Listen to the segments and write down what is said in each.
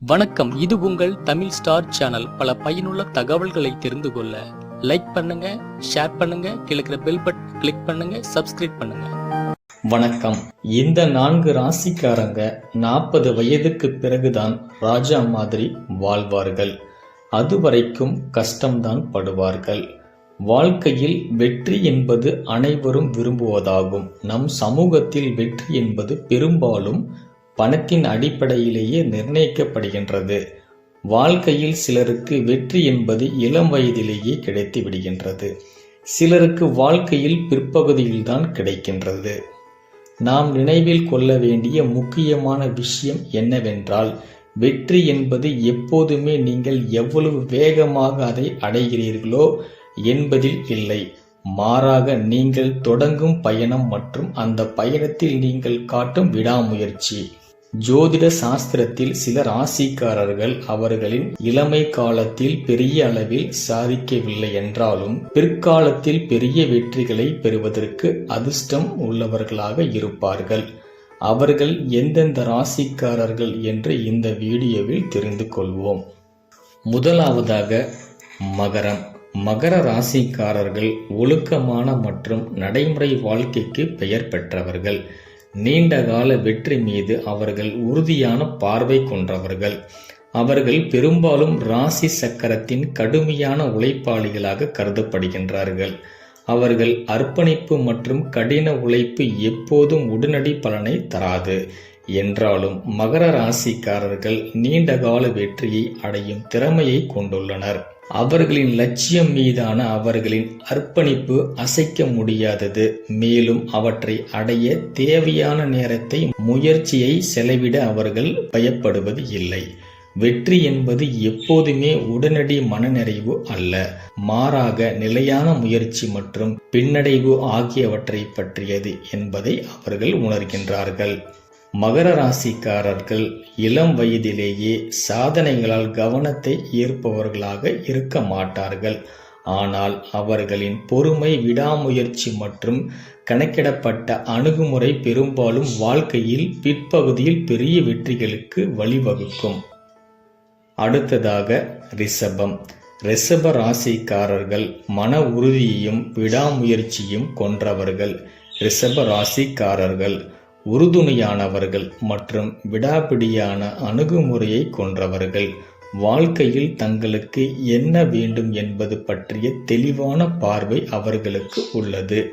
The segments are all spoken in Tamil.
வணக்கம். இது உங்கள் தமிழ் ஸ்டார் சேனல். பல பயனுள்ள தகவல்களை தெரிந்து கொள்ள லைக் பண்ணுங்க ஷேர் பண்ணுங்க கிழக்கிற பெல் பட்டன் கிளிக் பண்ணுங்க சப்ஸ்கிரைப் பண்ணுங்க. வணக்கம். இந்த நான்கு ராசிக்காரங்க நாற்பது வயதுக்கு பிறகுதான் ராஜா மாதிரி வாழ்வார்கள். அதுவரைக்கும் கஷ்டம்தான் படுவார்கள். வாழ்க்கையில் வெற்றி என்பது அனைவரும் விரும்புவதாகும். நம் சமூகத்தில் வெற்றி என்பது பெரும்பாலும் பணத்தின் அடிப்படையிலேயே நிர்ணயிக்கப்படுகின்றது. வாழ்க்கையில் சிலருக்கு வெற்றி என்பது இளம் வயதிலேயே கிடைத்து விடுகின்றது. சிலருக்கு வாழ்க்கையில் பிற்பகுதியில்தான் கிடைக்கின்றது. நாம் நினைவில் கொள்ள வேண்டிய முக்கியமான விஷயம் என்னவென்றால் வெற்றி என்பது எப்போதுமே நீங்கள் எவ்வளவு வேகமாக அதை அடைகிறீர்களோ என்பதில் இல்லை. மாறாக நீங்கள் தொடங்கும் பயணம் மற்றும் அந்த பயணத்தில் நீங்கள் காட்டும் விடாமுயற்சி. ஜோதிட சாஸ்திரத்தில் சில ராசிக்காரர்கள் அவர்களின் இளமை காலத்தில் பெரிய அளவில் சாதிக்கவில்லை என்றாலும் பிற்காலத்தில் பெரிய வெற்றிகளை பெறுவதற்கு அதிர்ஷ்டம் உள்ளவர்களாக இருப்பார்கள். அவர்கள் எந்தெந்த ராசிக்காரர்கள் என்று இந்த வீடியோவில் தெரிந்து கொள்வோம். முதலாவதாக மகரம். மகர ராசிக்காரர்கள் ஒழுக்கமான மற்றும் நடைமுறை வாழ்க்கைக்கு பெயர் பெற்றவர்கள். நீண்டகால வெற்றி மீது அவர்கள் உறுதியான பார்வை கொண்டவர்கள். அவர்கள் பெரும்பாலும் ராசி சக்கரத்தின் கடுமையான உழைப்பாளிகளாக கருதப்படுகின்றார்கள். அவர்கள் அர்ப்பணிப்பு மற்றும் கடின உழைப்பு எப்போதும் உடனடி பலனை தராது. என்றாலும் மகர ராசிக்காரர்கள் நீண்டகால வெற்றியை அடையும் திறமையை கொண்டுள்ளனர். அவர்களின் லட்சியம் மீதான அவர்களின் அர்ப்பணிப்பு அசைக்க முடியாதது. மேலும் அவற்றை அடைய தேவையான நேரத்தை முயற்சியை செலவிட அவர்கள் பயப்படுவது இல்லை. வெற்றி என்பது எப்போதுமே உடனடி மனநிறைவு அல்ல. மாறாக நிலையான முயற்சி மற்றும் பின்னடைவு ஆகியவற்றை பற்றியது என்பதை அவர்கள் உணர்கின்றார்கள். மகர ராசிக்காரர்கள் இளம் வயதிலேயே சாதனைகளால் கவனத்தை ஈர்ப்பவர்களாக இருக்க மாட்டார்கள். ஆனால் அவர்களின் பொறுமை விடாமுயற்சி மற்றும் கணக்கிடப்பட்ட அணுகுமுறை பெரும்பாலும் வாழ்க்கையில் பிற்பகுதியில் பெரிய வெற்றிகளுக்கு வழிவகுக்கும். அடுத்ததாக ரிஷபம். ரிஷப ராசிக்காரர்கள் மன உறுதியையும் விடாமுயற்சியும் கொன்றவர்கள். ரிஷப ராசிக்காரர்கள் உறுதுணையானவர்கள் மற்றும் விடாபிடியான அணுகுமுறையை கொன்றவர்கள் வாழ்க்கையில் தங்களுக்கு என்ன வேண்டும் என்பது பற்றிய தெளிவான பார்வை அவர்களுக்கு உள்ளது.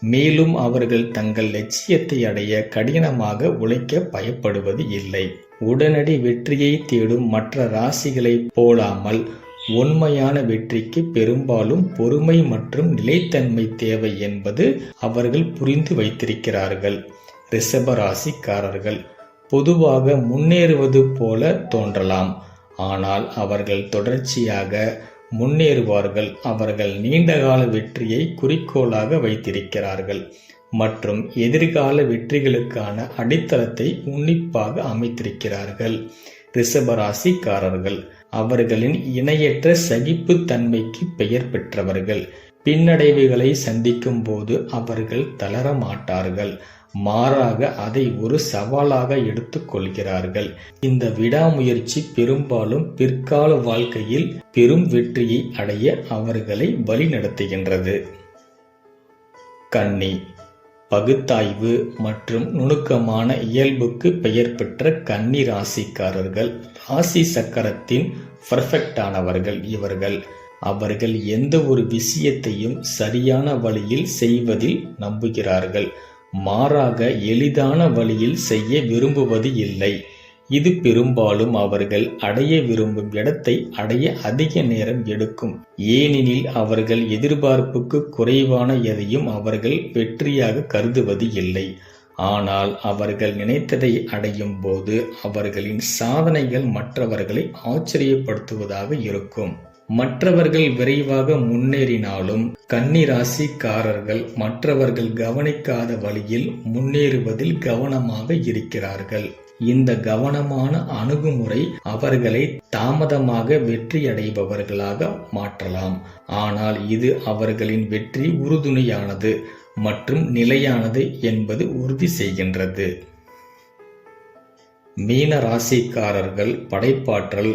மேலும் அவர்கள் தங்கள் லட்சியத்தை அடைய கடினமாக உழைக்க பயப்படுவது இல்லை. உடனடி வெற்றியை தேடும் மற்ற ராசிகளைப் போலாமல் உண்மையான வெற்றிக்கு பெரும்பாலும் பொறுமை மற்றும் நிலைத்தன்மை தேவை என்பது அவர்கள் புரிந்து வைத்திருக்கிறார்கள். ரிஷபராசிக்காரர்கள் பொதுவாக முன்னேறுவது போல தோன்றலாம். ஆனால் அவர்கள் தொடர்ச்சியாக முன்னேறுவார்கள். அவர்கள் நீண்டகால வெற்றியை குறிக்கோளாக வைத்திருக்கிறார்கள். மற்றும் எதிர்கால வெற்றிகளுக்கான அடித்தளத்தை உன்னிப்பாக அமைத்திருக்கிறார்கள். ரிஷபராசிக்காரர்கள் அவர்களின் இணையற்ற சகிப்பு தன்மைக்கு பெயர் பெற்றவர்கள். பின்னடைவுகளை சந்திக்கும் போது அவர்கள் தளர மாட்டார்கள் மாறாக அதை ஒரு சவாலாக எடுத்துக்கொள்கிறார்கள் இந்த விடாமுயற்சி பெரும்பாலும் பிற்கால வாழ்க்கையில் பெரும் வெற்றியை அடைய அவர்களை வழிநடத்துகின்றது. கண்ணி பகுத்தாய்வு மற்றும் நுணுக்கமான இயல்புக்கு பெயர் பெற்ற கன்னி ராசிக்காரர்கள் ராசி சக்கரத்தின் பர்ஃபெக்டானவர்கள் இவர்கள். அவர்கள் எந்த ஒரு விஷயத்தையும் சரியான வழியில் செய்வதில் நம்புகிறார்கள். மாறாக எளிதான வழியில் செய்ய விரும்புவது இல்லை. இது பெரும்பாலும் அவர்கள் அடைய விரும்பும் இடத்தை அடைய அதிக நேரம் எடுக்கும். ஏனெனில் அவர்கள் எதிர்பார்ப்புக்கு குறைவான எதையும் அவர்கள் வெற்றியாக கருதுவது இல்லை. ஆனால் அவர்கள் நினைத்ததை அடையும் போது அவர்களின் சாதனைகள் மற்றவர்களை ஆச்சரியப்படுத்துவதாக இருக்கும். மற்றவர்கள் விரைவாக முன்னேறினாலும் கன்னிராசிக்காரர்கள் மற்றவர்கள் கவனிக்காத வழியில் முன்னேறுவதில் கவனமாக இருக்கிறார்கள். இந்த கவனமான அணுகுமுறை அவர்களை தாமதமாக வெற்றியடைபவர்களாக மாற்றலாம். ஆனால் இது அவர்களின் வெற்றி உறுதுணையானது மற்றும் நிலையானது என்பது உறுதி செய்கின்றது. மீன ராசிக்காரர்கள் படைப்பாற்றல்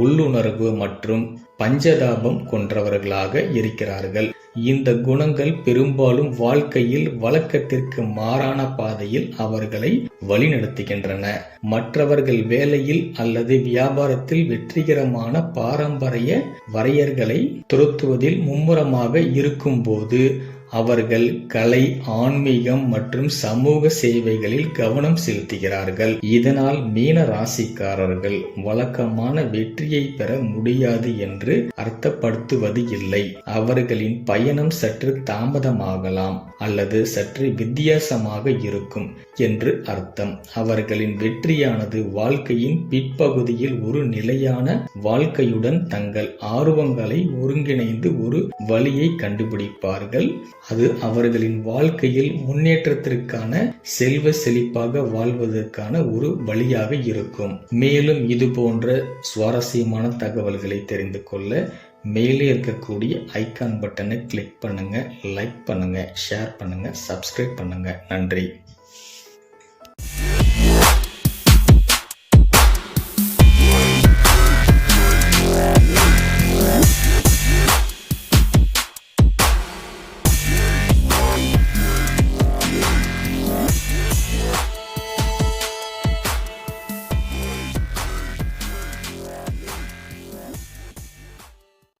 உள்ளுணர்வு மற்றும் பஞ்சதாபம் கொன்றவர்களாக இருக்கிறார்கள். இந்த குணங்கள் பெரும்பாலும் வாழ்க்கையில் வழக்கத்திற்கு மாறான பாதையில் அவர்களை வழிநடத்துகின்றன. மற்றவர்கள் வேலையில் அல்லது வியாபாரத்தில் வெற்றிகரமான பாரம்பரிய வரையர்களை துரத்துவதில் மும்முரமாக இருக்கும்போது அவர்கள் கலை ஆன்மீகம் மற்றும் சமூக சேவைகளில் கவனம் செலுத்துகிறார்கள். இதனால் மீன ராசிக்காரர்கள் வழக்கமான வெற்றியை பெற முடியாது என்று அர்த்தப்படுத்துவது இல்லை. அவர்களின் பயணம் சற்று தாமதமாகலாம் அல்லது சற்று வித்தியாசமாக இருக்கும் என்று அர்த்தம். அவர்களின் வெற்றியானது வாழ்க்கையின் பிற்பகுதியில் ஒரு நிலையான வாழ்க்கையுடன் தங்கள் ஆர்வங்களை ஒருங்கிணைந்து ஒரு வழியை கண்டுபிடிப்பார்கள். அது அவர்களின் வாழ்க்கையில் முன்னேற்றத்திற்கான செல்வ செழிப்பாக வாழ்வதற்கான ஒரு வழியாக இருக்கும். மேலும் இது போன்ற சுவாரஸ்யமான தகவல்களை தெரிந்து கொள்ள மேலே இருக்கக்கூடிய ஐகான் பட்டனை கிளிக் பண்ணுங்க லைக் பண்ணுங்க ஷேர் பண்ணுங்க சப்ஸ்கிரைப் பண்ணுங்க. நன்றி.